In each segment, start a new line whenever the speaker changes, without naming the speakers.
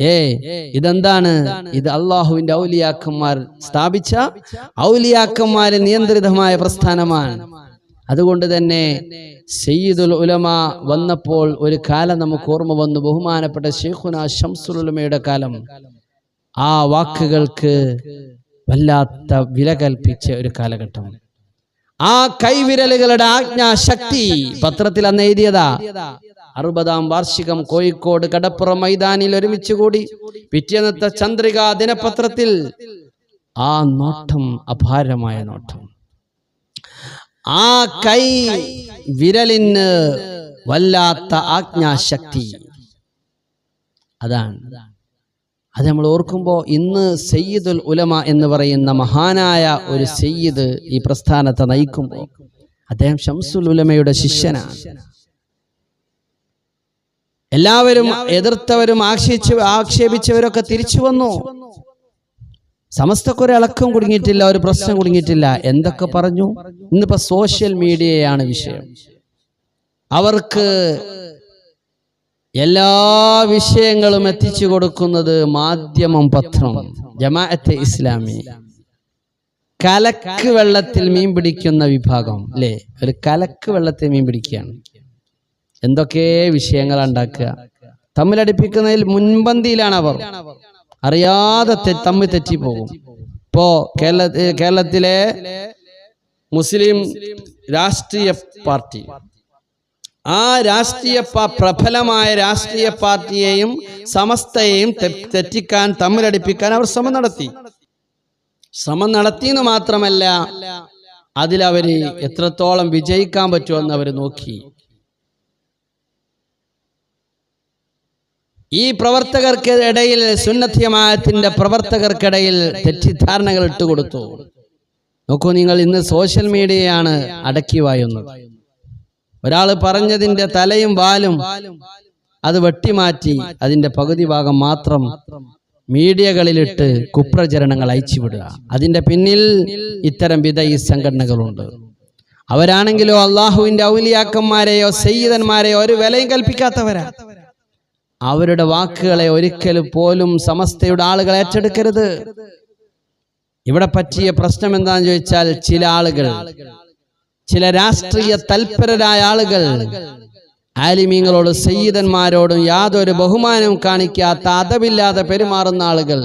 ഏ ഇതെന്താണ്? ഇത് അള്ളാഹുവിന്റെ ഔലിയാക്കന്മാർ സ്ഥാപിച്ച ഔലിയാക്കന്മാരെ നിയന്ത്രിതമായ പ്രസ്ഥാനമാണ്. അതുകൊണ്ട് തന്നെ സയ്യിദുൽ ഉലമ വന്നപ്പോൾ ഒരു കാലം നമുക്ക് ഓർമ്മ വന്നു. ബഹുമാനപ്പെട്ട ഷെയ്ഖുന ഷംസുൽ ഉലമയുടെ കാലം. ആ വാക്കുകൾക്ക് വല്ലാത്ത വില കൽപ്പിച്ച ഒരു കാലഘട്ടം. ആ കൈവിരലുകളുടെ ആജ്ഞാശക്തി പത്രത്തിൽ അന്ന് എഴുതിയതാ. അറുപതാം വാർഷികം കോഴിക്കോട് കടപ്പുറം മൈതാനിൽ ഒരുമിച്ച് കൂടി. പിറ്റേന്നത്തെ ചന്ദ്രിക ദിനപത്രത്തിൽ ആ നോട്ടം അപാരമായ നോട്ടം. ആ കൈ വിരലിന് വല്ലാത്ത ആജ്ഞാശക്തി. അതാണ്. അത് നമ്മൾ ഓർക്കുമ്പോൾ ഇന്ന് സയ്യിദുൽ ഉലമ എന്ന് പറയുന്ന മഹാനായ ഒരു സയ്യിദ് ഈ പ്രസ്ഥാനത്തെ നയിക്കുമ്പോൾ അദ്ദേഹം ഷംസുൽ ഉലമയുടെ ശിഷ്യനാണ്. എല്ലാവരും എതിർത്തവരും ആക്ഷേപിച്ച് ആക്ഷേപിച്ചവരൊക്കെ തിരിച്ചു വന്നു. സമസ്തക്കൊരു ഇളക്കം കുടുങ്ങിയിട്ടില്ല ഒരു പ്രശ്നം കുടുങ്ങിയിട്ടില്ല. എന്തൊക്കെ പറഞ്ഞു? ഇന്നിപ്പോ സോഷ്യൽ മീഡിയയാണ് വിഷയം. അവർക്ക് എല്ലാ വിഷയങ്ങളും എത്തിച്ചു കൊടുക്കുന്നത് മാധ്യമം പത്രം ജമാഅത്തെ ഇസ്ലാമി. കലക്ക് വെള്ളത്തിൽ മീൻ പിടിക്കുന്ന വിഭാഗം അല്ലേ? ഒരു കലക്ക് വെള്ളത്തിൽ മീൻ പിടിക്കുകയാണ്. എന്തൊക്കെ വിഷയങ്ങൾ ഉണ്ടാക്കുക? തമ്മിലടിപ്പിക്കുന്നതിൽ മുൻപന്തിയിലാണ് അവർ. അറിയാതെ തമ്മിൽ തെറ്റിപ്പോകും. ഇപ്പോ കേരള കേരളത്തിലെ മുസ്ലിം രാഷ്ട്രീയ പാർട്ടി. ആ രാഷ്ട്രീയ പ്രബലമായ രാഷ്ട്രീയ പാർട്ടിയെയും സമസ്തയെയും തെറ്റിക്കാൻ തമ്മിലടിപ്പിക്കാൻ അവർ ശ്രമം നടത്തി. ശ്രമം നടത്തിയെന്ന് മാത്രമല്ല അതിലവര് എത്രത്തോളം വിജയിക്കാൻ പറ്റുമെന്ന് അവർ നോക്കി. ഈ പ്രവർത്തകർക്ക് ഇടയിൽ സുന്നത്യമായത്തിന്റെ പ്രവർത്തകർക്കിടയിൽ തെറ്റിദ്ധാരണകൾ ഇട്ടുകൊടുത്തു നോക്കൂ നിങ്ങൾ ഇന്ന് സോഷ്യൽ മീഡിയയാണ് അടക്കി വായുന്നത്. ഒരാൾ പറഞ്ഞതിന്റെ തലയും വാലും അത് വെട്ടിമാറ്റി അതിന്റെ പകുതി ഭാഗം മാത്രം മീഡിയകളിലിട്ട് കുപ്രചരണങ്ങൾ അയച്ചുവിടുക. അതിന്റെ പിന്നിൽ ഇത്തരം വിധയി സംഘടനകളുണ്ട്. അവരാണെങ്കിലോ അള്ളാഹുവിന്റെ ഔലിയാക്കന്മാരെയോ സയ്യിദന്മാരെയോ ഒരു വിലയും കൽപ്പിക്കാത്തവരാ. അവരുടെ വാക്കുകളെ ഒരിക്കലും പോലും സമസ്തയുടെ ആളുകൾ ഏറ്റെടുക്കരുത്. ഇവിടെ പറ്റിയ പ്രശ്നം എന്താണെന്ന് ചോദിച്ചാൽ ചില ആളുകൾ ചില രാഷ്ട്രീയ തൽപരരായ ആളുകൾ ആലിമീങ്ങളോട് സയ്യിദന്മാരോടും യാതൊരു ബഹുമാനവും കാണിക്കാത്ത അതവില്ലാതെ പെരുമാറുന്ന ആളുകൾ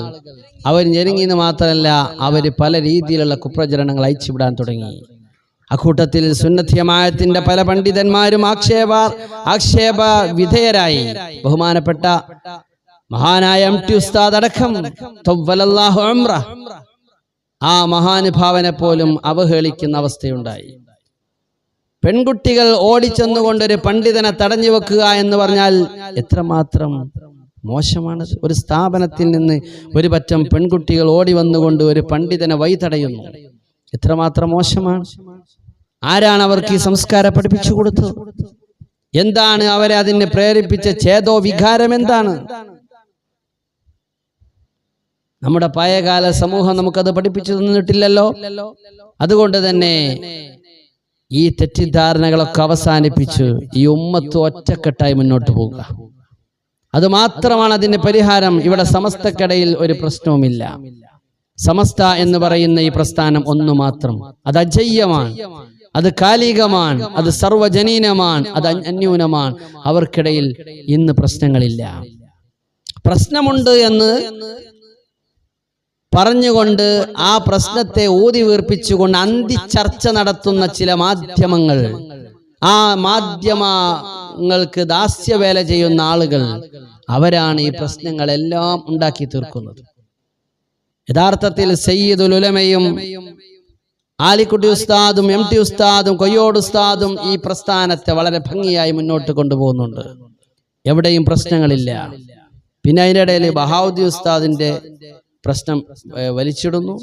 അവർ ഞെരുങ്ങിയെന്ന് മാത്രമല്ല അവർ പല രീതിയിലുള്ള കുപ്രചരണങ്ങൾ അയച്ചുവിടാൻ തുടങ്ങി. അക്കൂട്ടത്തിൽ സുന്നത്യമായത്തിന്റെ പല പണ്ഡിതന്മാരും ആക്ഷേപ ആക്ഷേപ വിധേയരായി ബഹുമാനപ്പെട്ട മഹാനായ എം ടി ഉസ്താദ് അടക്കം. ആ മഹാനുഭാവനെ പോലും അവഹേളിക്കുന്ന അവസ്ഥയുണ്ടായി. പെൺകുട്ടികൾ ഓടിച്ചെന്നുകൊണ്ടൊരു പണ്ഡിതനെ തടഞ്ഞു വെക്കുക എന്ന് പറഞ്ഞാൽ എത്രമാത്രം മോശമാണ്. ഒരു സ്ഥാപനത്തിൽ നിന്ന് ഒരു പറ്റം പെൺകുട്ടികൾ ഓടി വന്നുകൊണ്ട് ഒരു പണ്ഡിതനെ വഴി തടയുന്നു എത്രമാത്രം മോശമാണ്? ആരാണ് അവർക്ക് ഈ സംസ്കാരം പഠിപ്പിച്ചു കൊടുത്തത്? എന്താണ് അവരെ അതിനെ പ്രേരിപ്പിച്ച ചേതോ വികാരം എന്താണ്? നമ്മുടെ പഴയകാല സമൂഹം നമുക്കത് പഠിപ്പിച്ചു തന്നിട്ടില്ലല്ലോ? അതുകൊണ്ട് തന്നെ ഈ തെറ്റിദ്ധാരണകളൊക്കെ അവസാനിപ്പിച്ച് ഈ ഉമ്മത്ത് ഒറ്റക്കെട്ടായി മുന്നോട്ട് പോവുക. അത് മാത്രമാണ് അതിന്റെ പരിഹാരം. ഇവിടെ സമസ്തക്കിടയിൽ ഒരു പ്രശ്നവുമില്ല. സമസ്ത എന്ന് പറയുന്ന ഈ പ്രസ്ഥാനം ഒന്നു മാത്രം. അത് അജയ്യമാണ്. അത് കാലികമാണ്. അത് സർവജനീനമാണ്. അത് അന്യൂനമാണ്. അവർക്കിടയിൽ ഇന്ന് പ്രശ്നങ്ങളില്ല. പ്രശ്നമുണ്ട് എന്ന് പറഞ്ഞുകൊണ്ട് ആ പ്രശ്നത്തെ ഊതി വീർപ്പിച്ചുകൊണ്ട് അന്തി ചർച്ച നടത്തുന്ന ചില മാധ്യമങ്ങൾ. ആ മാധ്യമങ്ങൾക്ക് ദാസ്യവേല ചെയ്യുന്ന ആളുകൾ അവരാണ് ഈ പ്രശ്നങ്ങളെല്ലാം ഉണ്ടാക്കി തീർക്കുന്നത്. യഥാർത്ഥത്തിൽ സയ്യിദുൽ ഉലമയും ആലിക്കുട്ടി ഉസ്താദും എം ടി ഉസ്താദും കൊയ്യോട് ഉസ്താദും ഈ പ്രസ്ഥാനത്തെ വളരെ ഭംഗിയായി മുന്നോട്ട് കൊണ്ടുപോകുന്നുണ്ട്. എവിടെയും പ്രശ്നങ്ങളില്ല. പിന്നെ അതിന്റെ ഇടയിൽ ബഹാവുദ്ദി ഉസ്താദിന്റെ പ്രശ്നം വലിച്ചിടുന്നു.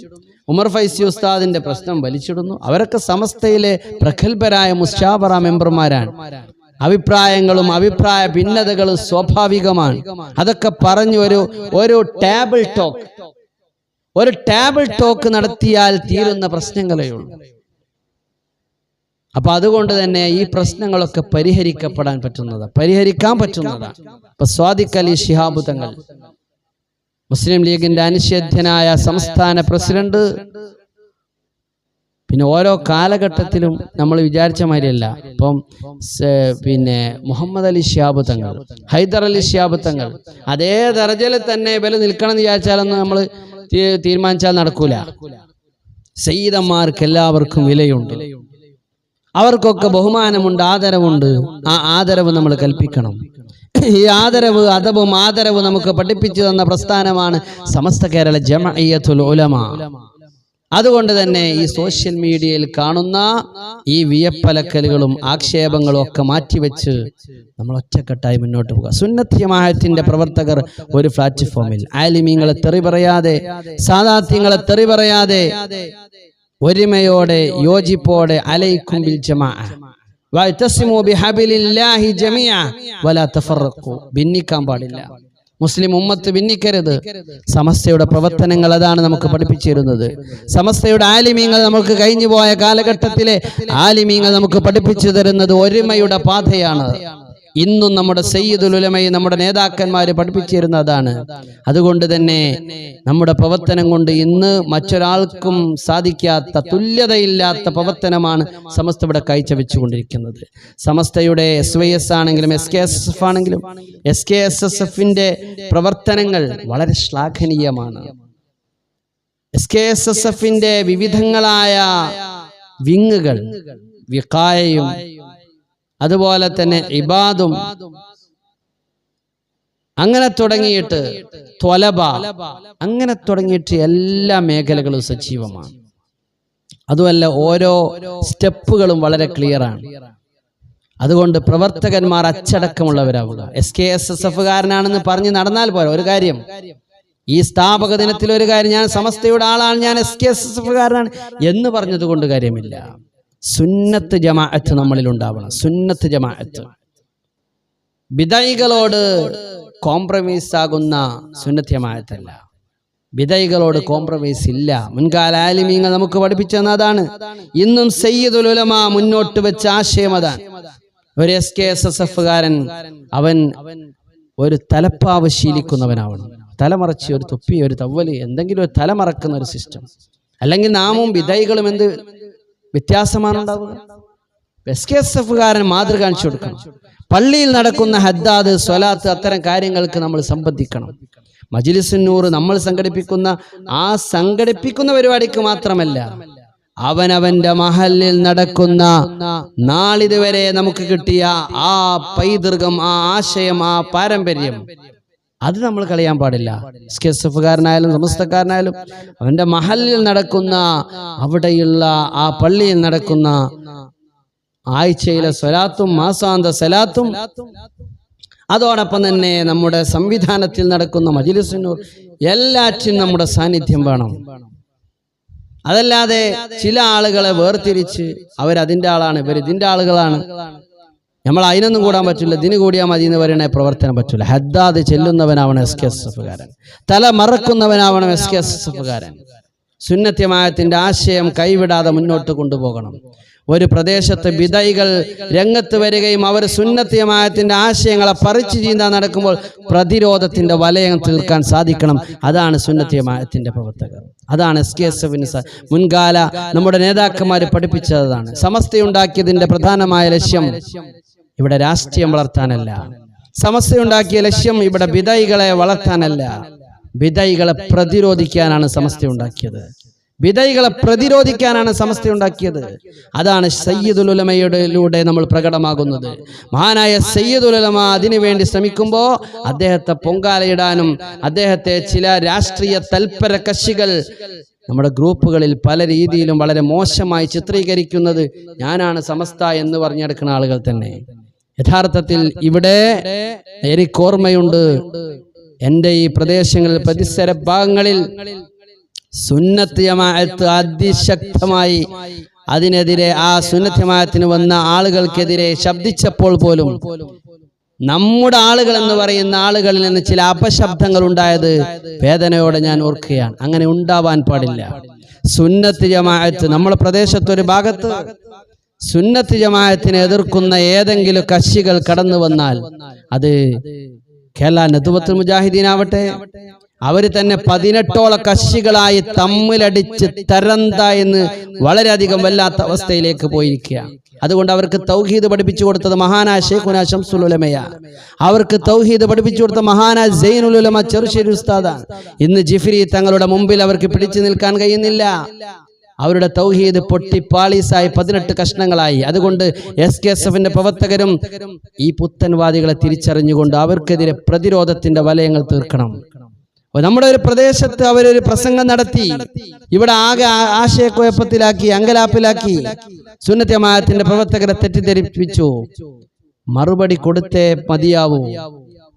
ഉമർ ഫൈസി ഉസ്താദിന്റെ പ്രശ്നം വലിച്ചിടുന്നു. അവരൊക്കെ സമസ്തയിലെ പ്രഗത്ഭരായ മുസ്റ്റാബറ മെമ്പർമാരാണ്. അഭിപ്രായങ്ങളും അഭിപ്രായ ഭിന്നതകളും സ്വാഭാവികമാണ്. അതൊക്കെ പറഞ്ഞു ഒരു ഒരു ടേബിൾ ടോക്ക് ഒരു ടേബിൾ ടോക്ക് നടത്തിയാൽ തീരുന്ന പ്രശ്നങ്ങളേ ഉള്ളൂ. അപ്പൊ അതുകൊണ്ട് തന്നെ ഈ പ്രശ്നങ്ങളൊക്കെ പരിഹരിക്കപ്പെടാൻ പറ്റുന്നതാണ് പരിഹരിക്കാൻ പറ്റുന്നതാണ് ഇപ്പൊ സ്വാദിഖ് അലി തങ്ങൾ മുസ്ലിം ലീഗിന്റെ അനിഷേധ്യനായ സംസ്ഥാന പ്രസിഡന്റ്. പിന്നെ ഓരോ കാലഘട്ടത്തിലും നമ്മൾ വിചാരിച്ച മാതിരിയല്ല. ഇപ്പം പിന്നെ മുഹമ്മദ് അലി ഷിയാബ് തങ്ങൾ ഹൈദർ അലി ഷിയാബ് തങ്ങൾ അതേ ദർജയിൽ തന്നെ വില നിൽക്കണം എന്ന് വിചാരിച്ചാലൊന്നും നമ്മൾ തീരുമാനിച്ചാൽ നടക്കൂല. സയ്യിദന്മാർക്ക് എല്ലാവർക്കും വിലയുണ്ട്. അവർക്കൊക്കെ ബഹുമാനമുണ്ട് ആദരവുണ്ട്. ആ ആദരവ് നമ്മൾ കൽപ്പിക്കണം. ഈ ആദരവ് അതവും ആദരവ് നമുക്ക് പഠിപ്പിച്ചു തന്ന പ്രസ്ഥാനമാണ് സമസ്ത കേരള ജമഅയ്യത്തുൽ ഉലമ. അതുകൊണ്ട് തന്നെ ഈ സോഷ്യൽ മീഡിയയിൽ കാണുന്ന ഈ വിയപ്പലക്കലുകളും ആക്ഷേപങ്ങളും ഒക്കെ മാറ്റിവെച്ച് നമ്മൾ ഒറ്റക്കെട്ടായി മുന്നോട്ട് പോകുക സുന്നത്ത് ജമാഅത്തിന്റെ പ്രവർത്തകർ ഒരു പ്ലാറ്റ്ഫോമിൽ ആലിമീങ്ങളെ തെറി പറയാതെ സാധാർത്ഥ്യങ്ങളെ തെറി പറയാതെ ഒരുമയോടെ യോജിപ്പോടെ അലയിക്കും ബിൽ ജമാഅ. ഭിന്നിക്കാൻ പാടില്ല. മുസ്ലിം ഉമ്മത്ത് ഭിന്നിക്കരുത്. സമസ്തയുടെ പ്രവർത്തനങ്ങൾ അതാണ് നമുക്ക് പഠിപ്പിച്ചിരുന്നത്. സമസ്തയുടെ ആലിമീങ്ങൾ നമുക്ക് കഴിഞ്ഞു പോയ കാലഘട്ടത്തിലെ ആലിമീങ്ങൾ നമുക്ക് പഠിപ്പിച്ചു തരുന്നത് ഒരുമയുടെ പാതയാണ്. ഇന്നും നമ്മുടെ സയ്യിദുൽ ഉലമയെ നമ്മുടെ നേതാക്കന്മാർ പഠിപ്പിച്ചിരുന്ന അതാണ് അതുകൊണ്ട് തന്നെ നമ്മുടെ പ്രവർത്തനം കൊണ്ട് ഇന്ന് മറ്റൊരാൾക്കും സാധിക്കാത്ത തുല്യതയില്ലാത്ത പ്രവർത്തനമാണ് സമസ്ത ഇവിടെ കാഴ്ചവെച്ചുകൊണ്ടിരിക്കുന്നത്. സമസ്തയുടെ എസ് വൈ എസ് ആണെങ്കിലും S K S S F ആണെങ്കിലും എസ് കെ എസ് എസ് എഫിന്റെ പ്രവർത്തനങ്ങൾ വളരെ ശ്ലാഘനീയമാണ്. എസ് കെ എസ് എസ് എഫിന്റെ വിവിധങ്ങളായ വിങ്ങുകൾ വിക്കായയും അതുപോലെ തന്നെ ഇബാദും. അങ്ങനെ തുടങ്ങിയിട്ട് ത്വലബ. അങ്ങനെ തുടങ്ങിയിട്ട് എല്ലാ മേഖലകളും സജീവമാണ്. അതുമല്ല ഓരോ സ്റ്റെപ്പുകളും വളരെ ക്ലിയറാണ്. അതുകൊണ്ട് പ്രവർത്തകന്മാർ അച്ചടക്കമുള്ളവരാവുക. S K S S F കാരനാണെന്ന് പറഞ്ഞ് നടന്നാൽ പോരാ ഒരു കാര്യം. ഈ സ്ഥാപക ദിനത്തിൽ ഒരു കാര്യം ഞാൻ സമസ്തയുടെ ആളാണ് ഞാൻ S K S S F കാരനാണ് എന്ന് പറഞ്ഞത് കൊണ്ട് കാര്യമില്ല. സുന്നത്ത് ജമാഅത്ത് നമ്മളിൽ ഉണ്ടാവണം സുന്നത്ത് ജമാഅത്ത്. വിധൈകളോട് കോംപ്രമൈസ് ആകുന്ന സുന്നത്ത് ജമാഅത്തല്ല. വിധൈകളോട് കോംപ്രമൈസ് ഇല്ല മുൻകാല ആലിമീങ്ങൾ നമുക്ക് പഠിപ്പിച്ചെന്ന അതാണ്. ഇന്നും സയ്യിദുൽ ഉലമ മുന്നോട്ട് വെച്ച ആശയം അതാണ്. ഒരു S K S S F കാരൻ അവൻ ഒരു തലപ്പാവ് ശീലിക്കുന്നവനാവണം. തലമറച്ച് ഒരു തൊപ്പി ഒരു തവ്വൽ എന്തെങ്കിലും ഒരു തലമറക്കുന്ന ഒരു സിസ്റ്റം അല്ലെങ്കിൽ നാമും വിധൈകളും എന്ത് വ്യത്യാസമാണ് ഉണ്ടാവുക എസ് കെ എസ് എഫുകാരൻ മാതൃ കാണിച്ചു കൊടുക്കണം. പള്ളിയിൽ നടക്കുന്ന ഹദ്ദാദ് സ്വലാത്ത് അത്തരം കാര്യങ്ങൾക്ക് നമ്മൾ സംബന്ധിക്കണം. മജിലിസുന്നൂർ നമ്മൾ സംഘടിപ്പിക്കുന്ന ആ സംഘടിപ്പിക്കുന്ന പരിപാടിക്ക് മാത്രമല്ല അവനവന്റെ മഹലിൽ നടക്കുന്ന നാളിതുവരെ നമുക്ക് കിട്ടിയ ആ പൈതൃകം ആ ആശയം ആ പാരമ്പര്യം അത് നമ്മൾ കളയാൻ പാടില്ല. എഫുകാരനായാലും സമസ്തക്കാരനായാലും അവന്റെ മഹലിൽ നടക്കുന്ന അവിടെയുള്ള ആ പള്ളിയിൽ നടക്കുന്ന ആഴ്ചയിലെ സ്വലാത്തും മാസാന്ത സലാത്തും അതോടൊപ്പം തന്നെ നമ്മുടെ സംവിധാനത്തിൽ നടക്കുന്ന മജിലിസിനൂർ എല്ലാറ്റിനും നമ്മുടെ സാന്നിധ്യം വേണം. അതല്ലാതെ ചില ആളുകളെ വേർതിരിച്ച് അവരതിന്റെ ആളാണ് ഇവർ ആളുകളാണ്. നമ്മൾ അതിനൊന്നും കൂടാൻ പറ്റില്ല. ഇതിന് കൂടിയാൽ മതി എന്ന് പറയണ പ്രവർത്തനം പറ്റില്ല ഹദ്ദാദ് ചെല്ലുന്നവനാവണം എസ് കെ എസ് എഫുകാരൻ തല മറക്കുന്നവനാവണം എസ് കെ എസ് എഫുകാരൻ സുന്നത്യമായത്തിന്റെ ആശയം കൈവിടാതെ മുന്നോട്ട് കൊണ്ടുപോകണം. ഒരു പ്രദേശത്ത് വിധൈകൾ രംഗത്ത് വരികയും അവർ സുന്നത്യമായത്തിന്റെ ആശയങ്ങളെ പറിച്ചു ചീന്താൻ നടക്കുമ്പോൾ പ്രതിരോധത്തിന്റെ വലയം തീർക്കാൻ സാധിക്കണം. അതാണ് സുന്നത്യമായത്തിന്റെ പ്രവർത്തകർ. അതാണ് എസ് കെ എസ് എഫിന് മുൻകാല നമ്മുടെ നേതാക്കന്മാർ പഠിപ്പിച്ചതാണ്. സമസ്തയുണ്ടാക്കിയതിന്റെ പ്രധാനമായ ലക്ഷ്യം ഇവിടെ രാഷ്ട്രീയം വളർത്താനല്ല. സമസ്തയുണ്ടാക്കിയ ലക്ഷ്യം ഇവിടെ വിധൈകളെ വളർത്താനല്ല. വിധൈകളെ പ്രതിരോധിക്കാനാണ് സമസ്ത ഉണ്ടാക്കിയത് വിധൈകളെ പ്രതിരോധിക്കാനാണ് സമസ്ത ഉണ്ടാക്കിയത് അതാണ് സയ്യിദുൽ ഉലമയുടെ നമ്മൾ പ്രകടമാകുന്നത്. മഹാനായ സയ്യിദുലമ അതിനുവേണ്ടി ശ്രമിക്കുമ്പോൾ അദ്ദേഹത്തെ പൊങ്കാലയിടാനും അദ്ദേഹത്തെ ചില രാഷ്ട്രീയ തൽപര കക്ഷികൾ നമ്മുടെ ഗ്രൂപ്പുകളിൽ പല രീതിയിലും വളരെ മോശമായി ചിത്രീകരിക്കുന്നത് ഞാനാണ് സമസ്ത എന്ന് പറഞ്ഞെടുക്കുന്ന ആളുകൾ തന്നെ. യഥാർത്ഥത്തിൽ ഇവിടെ എനിക്ക് ഓർമ്മയുണ്ട് എന്റെ ഈ പ്രദേശങ്ങളിൽ പരിസര ഭാഗങ്ങളിൽ സുന്നത്ത് അതിശക്തമായി അതിനെതിരെ ആ സുന്നത്ത് വന്ന ആളുകൾക്കെതിരെ ശബ്ദിച്ചപ്പോൾ പോലും നമ്മുടെ ആളുകൾ എന്ന് പറയുന്ന ആളുകളിൽ നിന്ന് ചില അപശബ്ദങ്ങൾ ഉണ്ടായത് വേദനയോടെ ഞാൻ ഓർക്കുകയാണ്. അങ്ങനെ ഉണ്ടാവാൻ പാടില്ല. സുന്നത്ത് ജമാഅത്ത് നമ്മുടെ പ്രദേശത്തൊരു ഭാഗത്ത് സുന്നത്ത് ജമാഅത്തിനെ എതിർക്കുന്ന ഏതെങ്കിലും കശികൾ കടന്നു വന്നാൽ അത് കേരള നെതുവത്തുൽ മുജാഹിദീൻ ആവട്ടെ അവർ തന്നെ പതിനെട്ടോളം കശികളായി തമ്മിലടിച്ച് തരന്ത എന്ന് വളരെയധികം വല്ലാത്ത അവസ്ഥയിലേക്ക് പോയിരിക്കുക അതുകൊണ്ട് അവർക്ക് തൗഹീദ് പഠിപ്പിച്ചു കൊടുത്തത് മഹാനായ ഷെയ്ഖുന ഷംസുലുലമയ അവർക്ക് തൗഹീദ് പഠിപ്പിച്ചു കൊടുത്ത മഹാനായ ജൈനുലുലമ ചെറുശ്ശേരി ഉസ്താദാണ്. ഇന്ന് ജിഫ്രി തങ്ങളുടെ മുമ്പിൽ അവർക്ക് പിടിച്ചു നിൽക്കാൻ കഴിയുന്നില്ല. അവരുടെ തൗഹീദ് പൊട്ടി പാളീസായി പതിനെട്ട് കഷ്ണങ്ങളായി. അതുകൊണ്ട് എസ് കെ എസ് എഫിന്റെ പ്രവർത്തകരും ഈ പുത്തൻവാദികളെ തിരിച്ചറിഞ്ഞുകൊണ്ട് അവർക്കെതിരെ പ്രതിരോധത്തിന്റെ വലയങ്ങൾ തീർക്കണം. നമ്മുടെ ഒരു പ്രദേശത്ത് അവരൊരു പ്രസംഗം നടത്തി. ഇവിടെ ആകെ ആശയക്കുഴപ്പത്തിലാക്കി അങ്കലാപ്പിലാക്കി സുന്നത്യമായത്തിന്റെ പ്രവർത്തകരെ തെറ്റിദ്ധരിപ്പിച്ചു. മറുപടി കൊടുത്തേ മതിയാവൂ.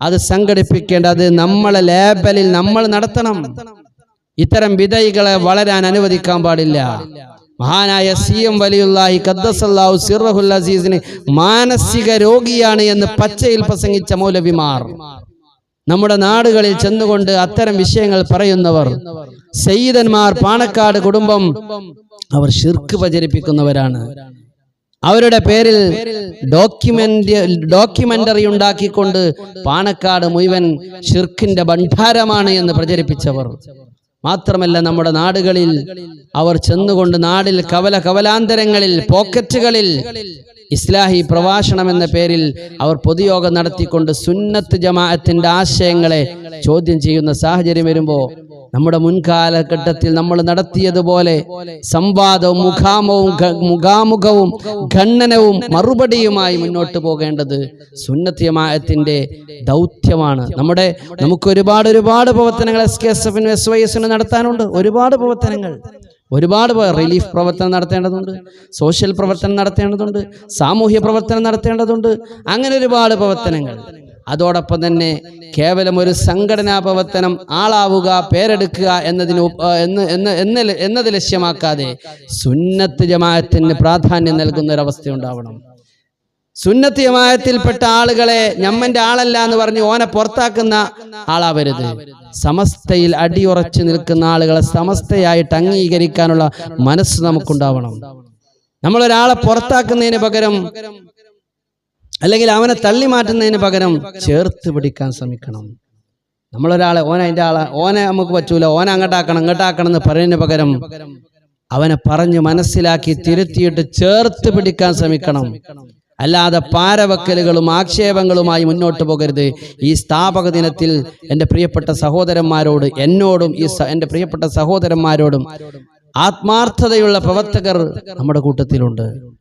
അത് സംഘടിപ്പിക്കേണ്ട അത് നമ്മളെ ലേബലിൽ നമ്മൾ നടത്തണം. ഇത്തരം വിധൈകളെ വളരാൻ അനുവദിക്കാൻ പാടില്ല. മഹാനായ സി എം വലിയുല്ലാഹി കദ്ദസല്ലാഹു സിറഹുൽ അസീസിന് മാനസിക രോഗിയാണ് എന്ന് പച്ചയിൽ പ്രസംഗിച്ച മൗലവിമാർ. നമ്മുടെ നാടുകളിൽ ചെന്നുകൊണ്ട് അത്തരം വിഷയങ്ങൾ പറയുന്നവർ സയ്യിദന്മാർ പാണക്കാട് കുടുംബം അവർ ഷിർക്ക് പ്രചരിപ്പിക്കുന്നവരാണ്. അവരുടെ പേരിൽ ഡോക്യുമെന്റ് ഡോക്യുമെന്ററി ഉണ്ടാക്കിക്കൊണ്ട് പാണക്കാട് മുഴുവൻ ഷിർക്കിന്റെ ഭണ്ഡാരമാണ് എന്ന് പ്രചരിപ്പിച്ചവർ. മാത്രമല്ല നമ്മുടെ നാടുകളിൽ അവർ ചെന്നുകൊണ്ട് നാടിൽ കവല കവലാന്തരങ്ങളിൽ പോക്കറ്റുകളിൽ ഇസ്ലാഹി പ്രഭാഷണം എന്ന പേരിൽ അവർ പൊതുയോഗം നടത്തിക്കൊണ്ട് സുന്നത്ത് ജമാഅത്തിന്റെ ആശയങ്ങളെ ചോദ്യം ചെയ്യുന്ന സാഹചര്യം വരുമ്പോൾ നമ്മുടെ മുൻകാലഘട്ടത്തിൽ നമ്മൾ നടത്തിയതുപോലെ സംവാദവും മുഖാമവും മുഖാമുഖവും ഖണ്ഡനവും മറുപടിയുമായി മുന്നോട്ട് പോകേണ്ടത് സുന്നത്യമായത്തിന്റെ ദൗത്യമാണ്. നമ്മുടെ നമുക്ക് ഒരുപാട് ഒരുപാട് പ്രവർത്തനങ്ങൾ എസ് കെ എസ് എഫിനും എസ് വൈ എസിനും നടത്താനുണ്ട്. ഒരുപാട് പ്രവർത്തനങ്ങൾ. ഒരുപാട് റിലീഫ് പ്രവർത്തനം നടത്തേണ്ടതുണ്ട് സോഷ്യൽ പ്രവർത്തനം നടത്തേണ്ടതുണ്ട് സാമൂഹ്യ പ്രവർത്തനം നടത്തേണ്ടതുണ്ട് അങ്ങനെ ഒരുപാട് പ്രവർത്തനങ്ങൾ. അതോടൊപ്പം തന്നെ കേവലം ഒരു സംഘടനാ പ്രവർത്തനം ആളാവുക പേരെടുക്കുക എന്നതിന് എന്ന് എന്ന് എന്ന് എന്നത് ലക്ഷ്യമാക്കാതെ സുന്നത്ത് ജമാഅത്തിന് പ്രാധാന്യം നൽകുന്ന ഒരവസ്ഥ ഉണ്ടാവണം സുന്നത്ത് ജമാത്തിൽപ്പെട്ട ആളുകളെ ഞമ്മന്റെ ആളല്ല എന്ന് പറഞ്ഞ് ഓനെ പുറത്താക്കുന്ന ആളാവരുത്. സമസ്തയിൽ അടിയുറച്ചു നിൽക്കുന്ന ആളുകളെ സമസ്തയായിട്ട് അംഗീകരിക്കാനുള്ള മനസ്സ് നമുക്കുണ്ടാവണം. നമ്മളൊരാളെ പുറത്താക്കുന്നതിന് പകരം അല്ലെങ്കിൽ അവനെ തള്ളി മാറ്റുന്നതിന് പകരം ചേർത്ത് പിടിക്കാൻ ശ്രമിക്കണം. നമ്മളൊരാളെ ഓന അതിന്റെ ആളെ ഓനെ നമുക്ക് പറ്റൂല ഓനെ അങ്ങോട്ടാക്കണം ഇങ്ങോട്ടാക്കണം എന്ന് പറയുന്നതിന് പകരം അവനെ പറഞ്ഞു മനസ്സിലാക്കി തിരുത്തിയിട്ട് ചേർത്ത് പിടിക്കാൻ ശ്രമിക്കണം. അല്ലാതെ പാരവക്കലുകളും ആക്ഷേപങ്ങളുമായി മുന്നോട്ട് പോകരുത്. ഈ സ്ഥാപക ദിനത്തിൽ എന്റെ പ്രിയപ്പെട്ട സഹോദരന്മാരോട് എന്നോടും ഈ എന്റെ പ്രിയപ്പെട്ട സഹോദരന്മാരോടും ആത്മാർത്ഥതയുള്ള പ്രവർത്തകർ നമ്മുടെ കൂട്ടത്തിലുണ്ട്.